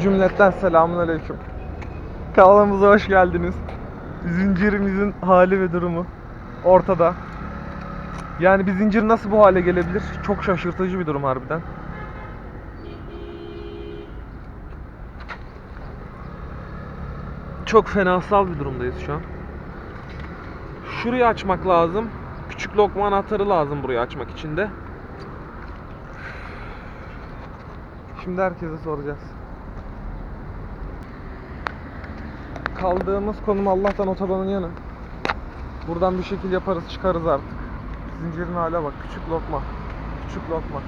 Cümletten selamun aleyküm. Kanalımıza hoş geldiniz. Zincirimizin hali ve durumu ortada. Yani bir zincir nasıl bu hale gelebilir? Çok şaşırtıcı bir durum harbiden. Çok fenasal bir durumdayız şu an. Şurayı açmak lazım. Küçük lokma anahtarı lazım burayı açmak için de. Şimdi herkese soracağız. Kaldığımız konum Allah'tan otobanın yanı. Buradan bir şekil yaparız çıkarız artık. Zincirin hale bak. Küçük lokma. Küçük lokma.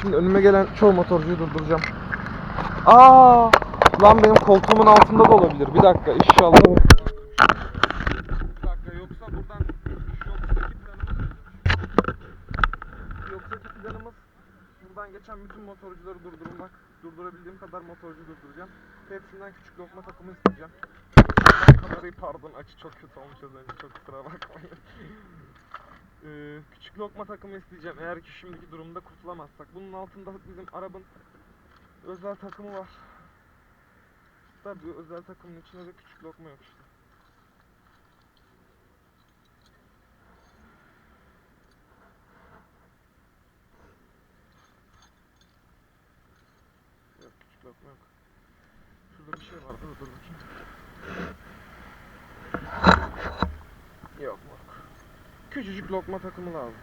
Şimdi önüme gelen çoğu motorcuyu durduracağım. Aa! Lan benim koltuğumun altında da olabilir. Bir dakika inşallah. Bir dakika yoksa buradan yoksaki planımız yoksaki planımız buradan geçen bütün motorcuları durdurmak. Durdurabildiğim kadar motorcu durduracağım. Hepsinden küçük lokma takımı isteyeceğim. Kamerayı pardon açı çok kötü olmuş az önce çok kusura bakmayın. Ee, küçük lokma takımı isteyeceğim eğer ki şimdiki durumda kurtulamazsak. Bunun altında bizim arabın özel takımı var. Tabii özel takımın içinde de küçük lokma yok işte. Yok küçük lokma yok. Şurada bir Yok moruk. Küçücük lokma takımı lazım.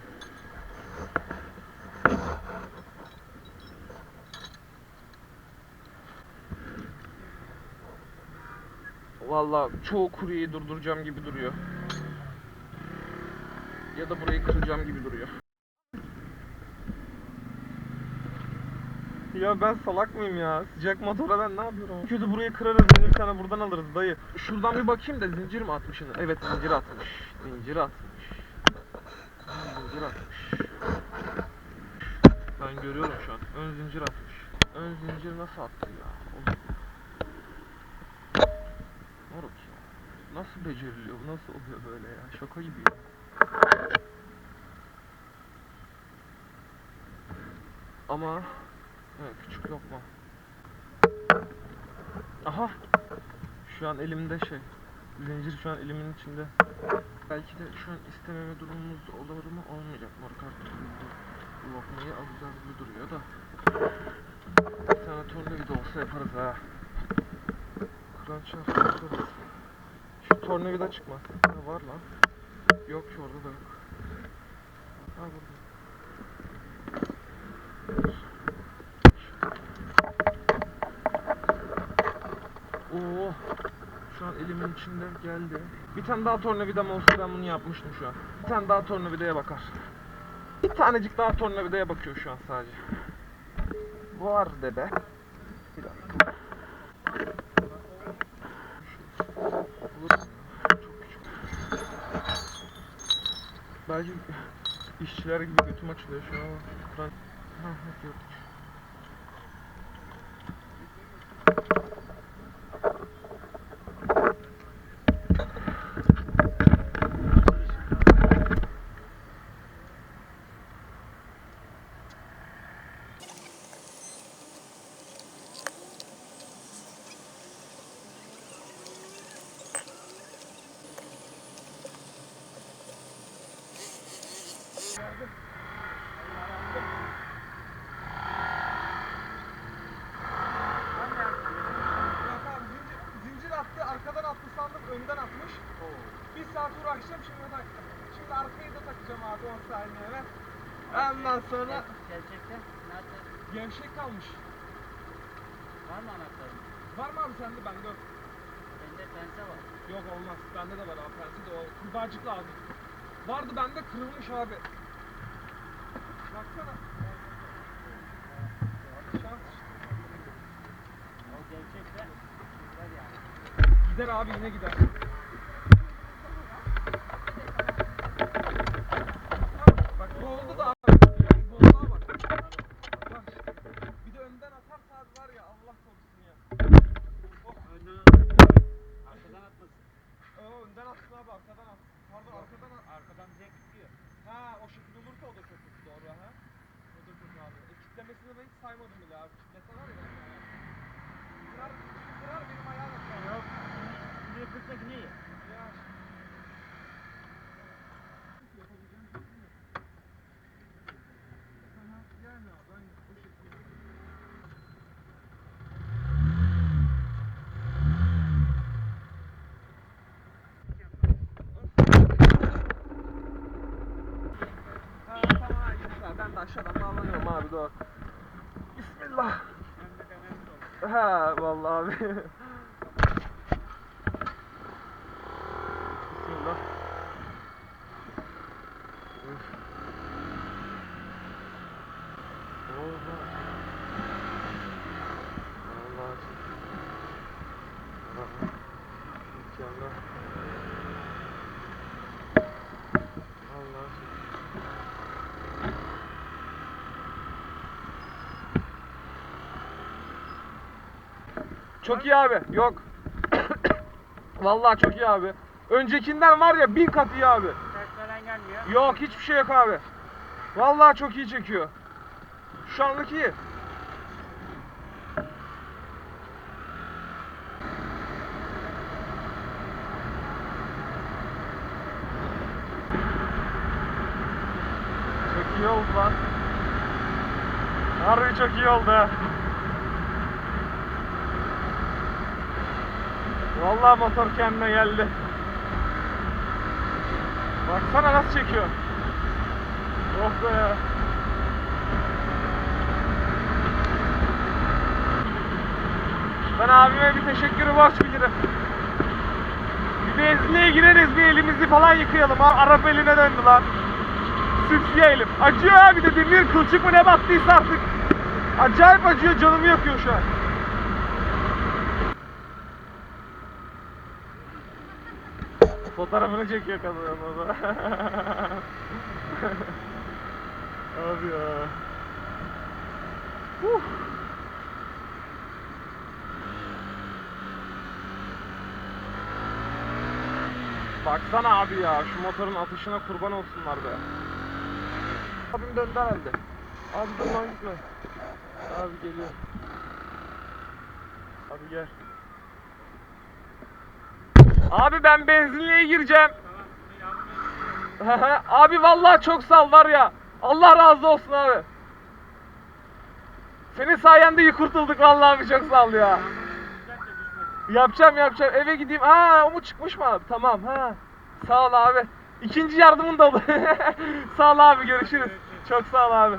Vallahi çoğu kuryeyi durduracağım gibi duruyor. Ya da burayı kıracağım gibi duruyor. Ya ben salak mıyım ya? Sıcak motora ben ne yapıyorum? Kötü burayı kırarız bir tane buradan alırız dayı. Şuradan bir bakayım da zincir mi atmış yine? Evet zincir atmış. Zincir atmış. Zincir atmış. Ben görüyorum şu an. Ön zincir atmış. Ön zincir nasıl attı ya? Oğlum. Moruk ya. Nasıl beceriliyor? Nasıl oluyor böyle ya? Şaka gibi ya. Ama evet, küçük lokma. Aha. Şu an elimde şey. Zincir şu an elimin içinde. Belki de şu an istememe durumumuz olur mu olmayacak moruk artık. Lokmayı alacağız gibi duruyor da. Bir tane tornavida olsa yaparız ha. Kur'an çarpsın yaparız. Şu tornavida çıkmaz. Ha, var lan. Yok ki orada da yok. Ha burada. Oo. Şu an elimin içinde geldi. Bir tane daha tornavidam olsa ben bunu yapmıştım şu an. Bir tane daha tornavidaya bakar. Bir tanecik daha tornavidaya bakıyor şu an sadece. Var dede. Bir dakika. Belki işçiler gibi götüm açılıyor şu an ama. Ha. Yok abi zincir, zincir attı, arkadan attı sandım, önden atmış. Uğraşacağım şimdi taktım. Şimdi arkayı da takacağım abi 10 saniye evet. Ondan sonra Gerçekten nerede? gevşek kalmış. Var mı anahtarın? Var mı abi sende? Bende yok. Bende pense var. Yok olmaz. Bende de var abi. Pense de o kurbağacık lazım. Vardı bende kırılmış abi. Baksana. Şans işte. O. Gider abi yine gider. Önden atsın abi arkadan at. Pardon arkadan at. Arkadan direkt gidiyor. Ha o şekilde olursa o da çok kötü doğru ha. O da kötü abi. E kitlemesini ben hiç saymadım bile abi. Kitlese var ya ben Kırar, kırar benim ayağım. Yok. Ne kırsak ne ya? Abi doğru. Bismillah. Ha vallahi abi. Bismillah. Allah. Allah Çok iyi abi. Yok. Vallahi çok iyi abi. Öncekinden var ya bin kat iyi abi. Falan gelmiyor. Yok hiçbir şey yok abi. Vallahi çok iyi çekiyor. Şu anlık iyi. Çok iyi oldu lan. Harbi çok iyi oldu Vallahi motor kendine geldi. Baksana nasıl çekiyor. Oh be. Ben abime bir teşekkürü borç bilirim. Bir benzinliğe gireriz bir elimizi falan yıkayalım. Arap eline döndü lan. Süfleyelim. Acıyor abi de demir kılçık mı ne battıysa artık. Acayip acıyor canımı yakıyor şu an. Fotoğrafını çekiyor kadın o da. Abi ya. Huh. Baksana abi ya şu motorun atışına kurban olsunlar be. Abim döndü herhalde. Abi dur lan gitme. Abi geliyor. Abi gel. Abi ben benzinliğe gireceğim. abi vallahi çok sal var ya. Allah razı olsun abi. Senin sayende iyi kurtulduk vallahi abi çok sağ ol ya. Yapacağım yapacağım eve gideyim. Aa o mu çıkmış mı abi? Tamam ha. Sağ ol abi. İkinci yardımın da oldu. sağ ol abi görüşürüz. Çok sağ ol abi.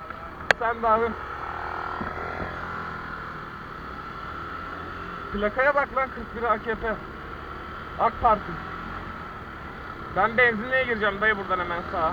Sen de abi. Plakaya bak lan 41 AKP. AK Parti. Ben benzinliğe gireceğim dayı buradan hemen sağa.